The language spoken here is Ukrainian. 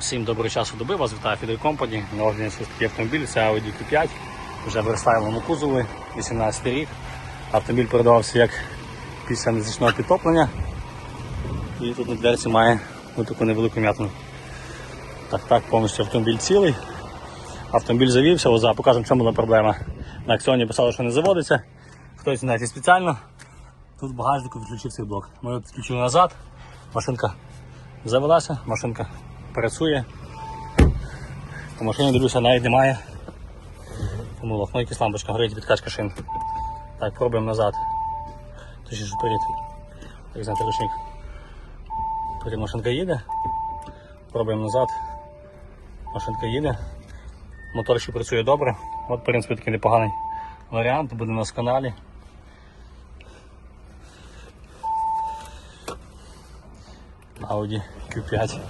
Всім доброго часу доби, вас вітає Фідер Компані. На огляді ось такий автомобіль, це Audi Q5, вже в рестайловому кузові, 18 рік. Автомобіль передавався як після незначного підтоплення. І тут на дверці має ось таку невелику м'ятину. Так, так, повністю автомобіль цілий. Автомобіль завівся, зараз покажемо, чому була проблема. На акціоні писали, що не заводиться. Хтось знаєте спеціально. Тут в багажнику відключив цей блок. Ми його підключили назад, машинка завелася, машинка працює. По машині дивлюся, навіть немає помилок. Ну якась лампочка горить відкачка шин. Так, пробуємо назад. Точніше вперед. Так знаєте, ручник. Потім машинка їде. Пробуємо назад. Машинка їде. Мотор ще працює добре. От, в принципі, такий непоганий варіант, буде у нас каналі. Audi Q5.